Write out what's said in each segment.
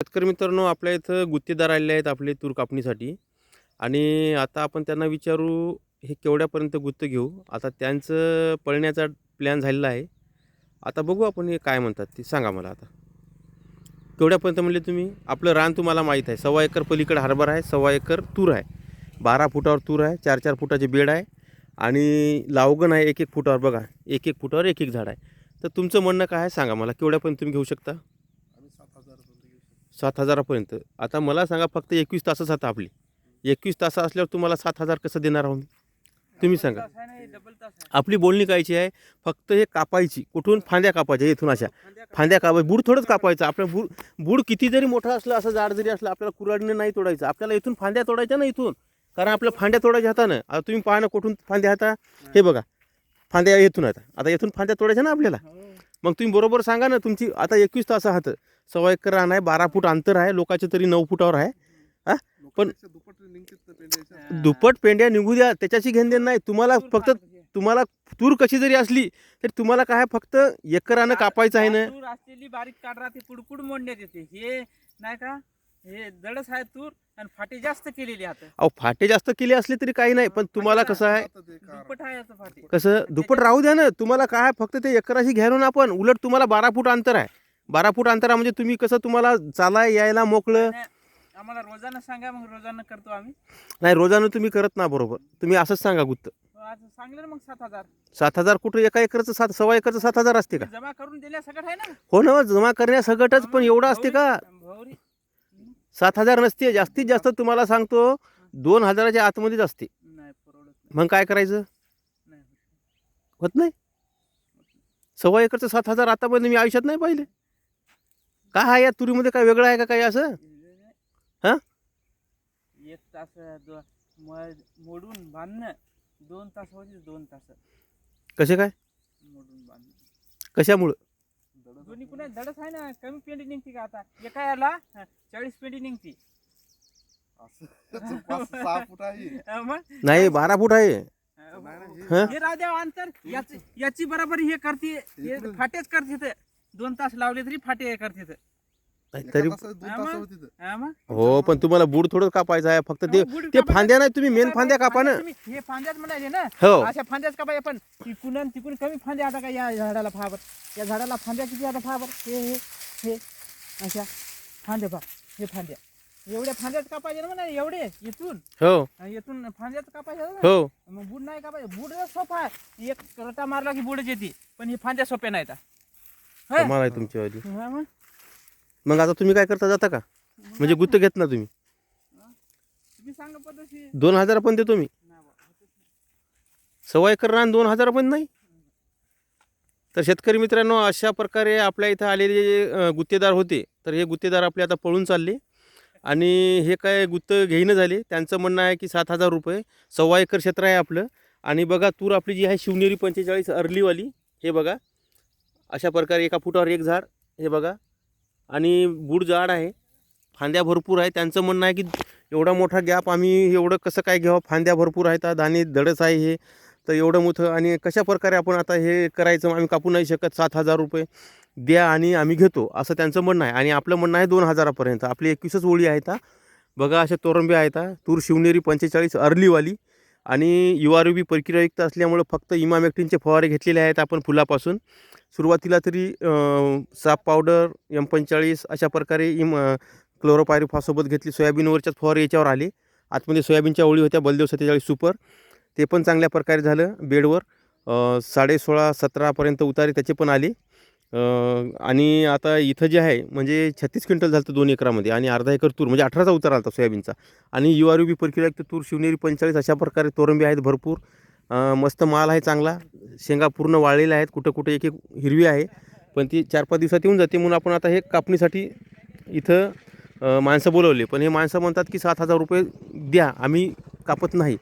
शेतकरी मित्रांनो आपल्या इथं गुत्तेदार आलेले आहेत आपले तूर कापणीसाठी. आणि आता आपण त्यांना विचारू हे केवढ्यापर्यंत गुत्त घेऊ? आता त्यांचं पळण्याचा प्लॅन झालेला आहे. आता बघू आपण हे काय म्हणतात ते सांगा मला आता. केवढ्यापर्यंत म्हणले तुम्ही? आपलं रान तुम्हाला माहीत आहे. सव्वा एकर पलीकडे हरभरा आहे सव्वा एकर तूर आहे. बारा फुटावर तूर आहे चार चार फुटाचे बेड आहे. आणि लावगण आहे एक एक फुटावर. बघा एक एक फुटावर एक एक झाड आहे. तर तुमचं म्हणणं काय आहे? सांगा मला. केवढ्यापर्यंत तुम्ही घेऊ शकता आम्ही सात हजारापर्यंत घेऊ शकतो सात हजारापर्यंत. आता मला सांगा फक्त एकवीस तासच आता आपली. एकवीस तास असल्यावर तुम्हाला सात हजार कसं देणार आहो मी तुम्ही सांगा आपली बोलणी कायची आहे? फक्त हे कापायची. कुठून? फांद्या कापायच्या इथून अशा. फांद्या कापाय बूड थोडंच कापायचं. आपल्या बूड बूड किती जरी मोठं असलं असं जाड जरी असलं आपल्याला कुऱ्हाडीने नाही तोडायचं. आपल्याला इथून फांद्या तोडायच्या ना इथून. कारण आपल्या फांद्या तोडायच्या हातानं. आता तुम्ही पहा ना कुठून फांद्या हाता हे बघा. फांद्या येथून आता. आता येथून फांद्या तोडायच्या ना आपल्याला? हो. मग तुम्ही बरोबर सांगा ना तुमची आता एकवीस तास आहात. सव्वा एकर रान आहे बारा फूट अंतर आहे लोकांचे तरी नऊ फुटावर आहे. लोकांपेक्षा दुप्पट पेंड्या निघू द्या त्याच्याशी घेण देण नाही. तुम्हाला फक्त. तुम्हाला तूर कशी जरी असली तर तुम्हाला काय फक्त एकरानं कापायचं आहे ना. तूर असलेली बारीक काढ राहते कुडकुड मोडण्यात येते. हे नाही का? हे जडच आहे तूर आणि फाटे जास्त केलेली आता. अहो फाटे जास्त केले असले तरी काही नाही पण तुम्हाला कसं आहे? दुप्पट आहे आता फाटे. कसं दुप्पट राहू द्या ना तुम्हाला काय फक्त ते एकराशी घ्यायला ना आपण. उलट तुम्हाला बारा फूट अंतर आहे. बारा फूट अंतर म्हणजे तुम्ही कसं तुम्हाला चालाय यायला मोकळं? आम्हाला रोजानं सांगा मग रोजानं करतो आम्ही. नाही रोजानं तुम्ही करत ना बरोबर. तुम्ही असंच सांगा गुत्त हो, आज सांगलं ना मग सात हजार. सात हजार कुठं एका एकरचं सात सव्वा एकरचं सात हजार असते का? जमा करून दिल्या सगळं आहे ना. हो ना जमा करण्यासगटच पण एवढं असते का? भौरी-? सात हजार नसते. जास्तीत जास्त तुम्हाला सांगतो दोन हजाराच्या आतमध्येच असते. नाही परवडत मग काय करायचं? नाही होत नाही. सव्वा एकरचं सात हजार आतापर्यंत मी आयुष्यात नाही पाहिले. काय आहे या तुरीमध्ये काय वेगळं आहे का काही असं? हा? एक तास मोडून बांधणं दोन तास दोन तास. कसे काय? मोडून बांधणं कशामुळं? दोन्ही कुणा धडच आहे ना कमी पेंडी निघते का आता एका याला हा, चाळीस पेंडी निघते असं पाच सहा फूट आहे अं, मग नाही बारा फूट आहे अं, नाही ना, हा? हे राहू द्या अंतर याची याची बरोबर हे करते हे. फाटेच करते ते. दोन तास लावले तरी फाटे करते ते. नाही, तरी हा, पण तुम्हाला बूड थोडं कापायचं आहे. फक्त ते ते. फांद्या नाही तुम्ही मेन फांद्या कापा ना. तुम्ही हे फांद्याच म्हणाले ना? हो. अशा फांद्याच कापाय पण तिकून तिकून कमी फांद्या आता का या झाडाला फाबर या झाडाला फांद्या किती आता फाबर हे हे हे. अशा फांद्या पा हे फांद्या. एवढ्या फांद्याच कापायचे ना म्हणा एवढे इथून. हो. इथून फांद्याच कापायचे. हो. मग बुड नाही कापायचे. बुड सोपा आहे. एक रटा मारला की बुडच येते. पण हे फांद्या सोप्या नाहीत. होय? कमाल आहे तुमच्यावाली हा मग. आता तुम्ही काय करता जाता का? म्हणजे गुत्त घेत ना तुम्ही? तुम्ही सांगा पद्धतशीर दोन हजार पण देतो मी. सव्वा एकर रान दोन हजार पण नाही? तर शेतकरी मित्रांनो अशा प्रकारे आपल्या इथं आलेले जे गुत्तेदार होते तर हे गुत्तेदार आपले आता पळून चालले. आणि हे काय गुत्त घेईनं झाले त्यांचं म्हणणं आहे की सात हजार रुपये सव्वा एकर क्षेत्र आहे आपलं. आणि बघा तूर आपली जी आहे शिवनेरी पंचेचाळीस अर्लीवाली हे बघा. अशा प्रकारे एका फुटावर एक झाड हे बघा. आणि बूड जाड आहे. फांद्या भरपूर आहे. त्यांचं म्हणणं आहे की एवढा मोठा गॅप आम्ही एवढं कसं काय घ्यावं? फांद्या भरपूर आहेत. दाणे धडच आहे हे. तर एवढं मोठं आणि कशा प्रकारे आपण आता हे करायचं आम्ही कापू नाही शकत. सात हजार रुपये द्या आणि आम्ही घेतो असं त्यांचं म्हणणं आहे. आणि आपलं म्हणणं आहे दोन हजारापर्यंत. आपली एकवीसच ओळी आहेत बघा अशा तोरंबे आहेत तूर शिवनेरी पंचेचाळीस अर्लीवाली. आणि यू आर बी असल्यामुळं फक्त इमामेक्टिनचे फवारे घेतलेले आहेत आपण फुलापासून. सुरुवातीला तरी साप पावडर एम पंचेचाळीस अशा प्रकारे इम क्लोरोपायरिफॉसोबत घेतली. सोयाबीनवरच्याच फवारे याच्यावर आले. आतमध्ये सोयाबीनच्या ओळी होत्या बलदेव सत्तेचाळीस सुपर. ते पण चांगल्या प्रकारे झालं. बेडवर साडे सोळा सतरापर्यंत उतारे त्याचे पण आले. आणि आता इथं जे आहे म्हणजे छत्तीस क्विंटल झालं दोन एकरामध्ये आणि अर्धा एकर तूर म्हणजे अठराचा उतार आला होता सोयाबीनचा. आणि यू आर यू बी प्रक्रिया तूर शिवनेरी पंचेचाळीस अशा प्रकारे तोरंबी आहेत भरपूर. मस्त माल आहे चांगला. शेंगा पूर्ण वाळलेल्या आहेत कुठं कुठं एक एक हिरवी आहे. पण ती चार पाच दिवसात येऊन जाते म्हणून आपण आता हे कापणीसाठी इथं माणसं बोलवले. पण हे माणसं म्हणतात की सात हजार रुपये द्या आम्ही कापत नाही.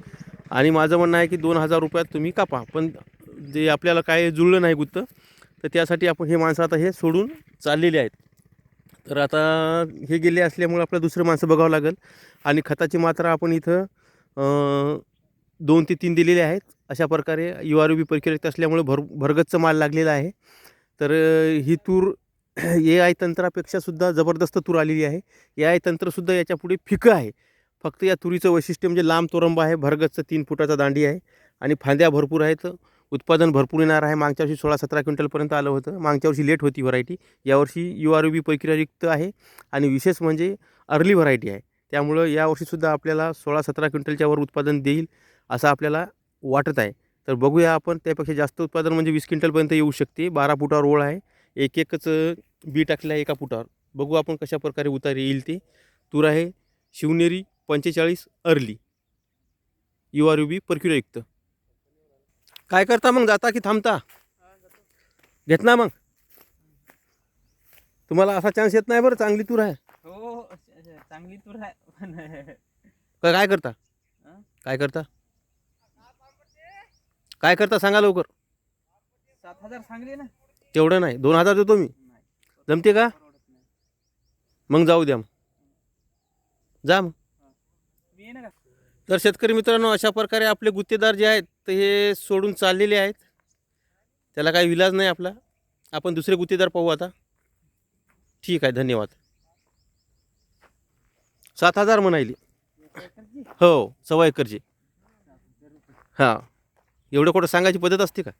आणि माझं म्हणणं आहे की दोन हजार रुपयात तुम्ही कापा. पण जे आपल्याला काय जुळलं नाही गुत्त तर त्यासाठी आपण हे माणसं आता हे सोडून चाललेले आहेत. तर आता हे गेले असल्यामुळे आपल्याला दुसरं माणसं बघावं लागेल. आणि खताची मात्रा आपण इथं दोन ते तीन दिलेले आहेत. अशा प्रकारे यू आर बी प्रक्रियेत असल्यामुळे भर भरगच्च माल लागलेला आहे. तर ही तूर ए आय तंत्रापेक्षासुद्धा जबरदस्त तूर आलेली आहे. ए आय तंत्रसुद्धा याच्यापुढे फिकं आहे. फक्त या तुरीचं वैशिष्ट्य म्हणजे लांब तोरंबा आहे. भरगतचं तीन फुटाचा दांडी आहे. आणि फांद्या भरपूर आहेत. उत्पादन भरपूर येणार आहे. मागच्या वर्षी सोळा सतरा क्विंटलपर्यंत आलं होतं. मागच्या वर्षी लेट होती व्हरायटी. यावर्षी यू आर बी प्रक्रियायुक्त आहे आणि विशेष म्हणजे अर्ली व्हरायटी आहे. त्यामुळं यावर्षीसुद्धा आपल्याला सोळा सतरा क्विंटलच्या वर उत्पादन देईल असं आपल्याला वाटत आहे. तर बघूया आपण. त्यापेक्षा जास्त उत्पादन म्हणजे वीस क्विंटलपर्यंत येऊ शकते. बारा फुटावर ओळ आहे. एक एकच बी टाकलं आहे एका फुटावर. बघू आपण कशा प्रकारे उतार येईल ते. तूर आहे शिवनेरी पंचेचाळीस early. U R U B परक्युलयुक्त काय करता मग? जाता की थांबता? घेत ना मग. तुम्हाला असा चान्स येत नाही बरं चांगली तूर आहे. हो चांगली तूर आहे पण काय काय करता? हं? काय करता? काय करता सांगा लवकर. सात हजार सांगले ना. तेवढं नाही दोन हजार देतो मी. जमते का? मग जाऊ द्या मग. जा मग. मी तर शेतकरी मित्रांनो अशा प्रकारे आपले गुत्तेदार जे आहेत ते हे सोडून चाललेले आहेत. त्याला काही विलाज नाही आपला. आपण दुसरे गुत्तेदार पाहू आता. ठीक आहे धन्यवाद. सात हजार म्हणायली? हो सव्वा एकरची. हां. एवढं कुठं सांगायची पद्धत असते का?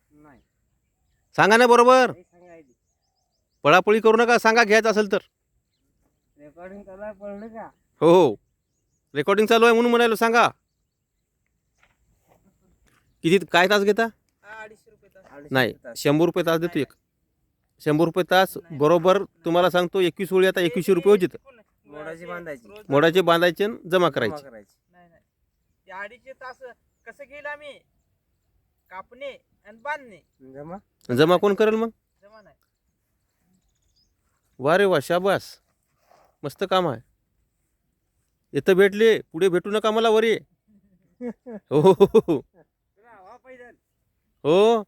सांगा ना बरोबर. पळापळी करू नका सांगा घ्यायचं असेल तर. रेकॉर्डिंग करायला पडलं का? हो हो. रेकॉर्डिंग चालू आहे म्हणून म्हणालो सांगा. किती काय तास घेता? अडीचशे रुपये तास नाही शंभर रुपये तास देतो एक. शंभर रुपये तास बरोबर तुम्हाला सांगतो एकवीस वेळी आता एकवीसशे रुपये होते मोडाची बांधायची. मोडाचे बांधायचे आणि जमा करायचे. अडीचशे तास कसं घेईल आम्ही? कापणे आणि बांधणे. जमा? जमा कोण करेल मग? जमा नाही. वा रे वा शाबास. मस्त काम आहे. इथं भेटले पुढे भेटू नका मला वर. हो हो हो, हो.